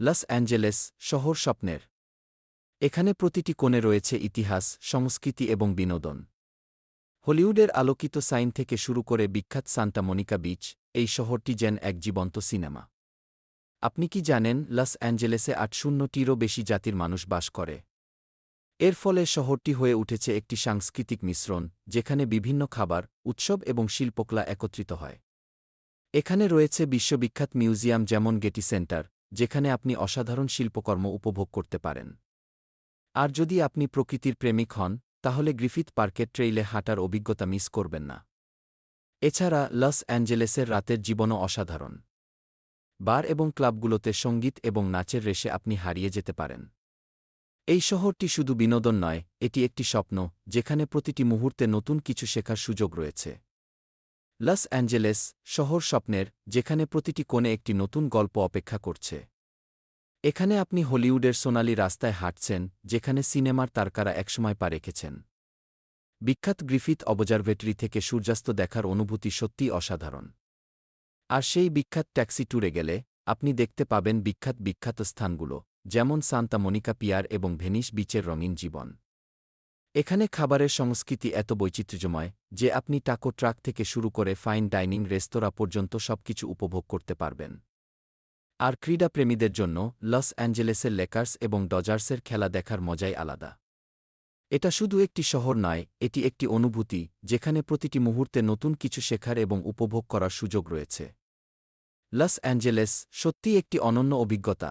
Los Angeles শহর স্বপ্নের। এখানে প্রতিটি কোণে রয়েছে ইতিহাস, সংস্কৃতি এবং বিনোদন। হলিউডের আলোকিত সাইন থেকে শুরু করে বিখ্যাত সান্টা মনিকা বিচ, এই শহরটি যেন এক জীবন্ত সিনেমা। আপনি কি জানেন, লস অ্যাঞ্জেলেসে আট শূন্যটিরও বেশি জাতির মানুষ বাস করে। এর ফলে শহরটি হয়ে উঠেছে একটি সাংস্কৃতিক মিশ্রণ, যেখানে বিভিন্ন খাবার, উৎসব এবং শিল্পকলা একত্রিত হয়। এখানে রয়েছে বিশ্ববিখ্যাত মিউজিয়াম যেমন গেটি সেন্টার যেখানে আপনি অসাধারণ শিল্পকর্ম উপভোগ করতে পারেন। আর যদি আপনি প্রকৃতির প্রেমিক হন, তাহলে গ্রিফিথ পার্কের ট্রেইলে হাঁটার অভিজ্ঞতা মিস করবেন না। এছাড়া, লস অ্যাঞ্জেলেসের রাতের জীবনও অসাধারণ। বার এবং ক্লাবগুলোতে সংগীত এবং নাচের রেশে আপনি হারিয়ে যেতে পারেন। এই শহরটি শুধু বিনোদন নয়, এটি একটি স্বপ্ন, যেখানে প্রতিটি মুহূর্তে নতুন কিছু শেখার সুযোগ রয়েছে। লস অ্যাঞ্জেলেস শহর স্বপ্নের, যেখানে প্রতিটি কোণে একটি নতুন গল্প অপেক্ষা করছে। এখানে আপনি হলিউডের সোনালি রাস্তায় হাঁটছেন, যেখানে সিনেমার তারকারা একসময় পা রেখেছেন। বিখ্যাত গ্রিফিথ অবজারভেটরি থেকে সূর্যাস্ত দেখার অনুভূতি সত্যিই অসাধারণ। আর সেই বিখ্যাত ট্যাক্সি ট্যুরে গেলে, আপনি দেখতে পাবেন বিখ্যাত বিখ্যাত স্থানগুলো, যেমন সান্তা মনিকা পিয়ার এবং ভেনিস বিচের রঙিন জীবন। এখানে খাবারের সংস্কৃতি এত বৈচিত্র্যময় যে আপনি টাকো ট্রাক থেকে শুরু করে ফাইন ডাইনিং, রেস্তোরাঁ পর্যন্ত সবকিছু উপভোগ করতে পারবেন। আর ক্রীড়াপ্রেমীদের জন্য লস অ্যাঞ্জেলেসের লেকার্স এবং ডজার্সের খেলা দেখার মজাই আলাদা। এটা শুধু একটি শহর নয়, এটি একটি অনুভূতি, যেখানে প্রতিটি মুহূর্তে নতুন কিছু শেখার এবং উপভোগ করার সুযোগ রয়েছে। লস অ্যাঞ্জেলেস সত্যিই একটি অনন্য অভিজ্ঞতা।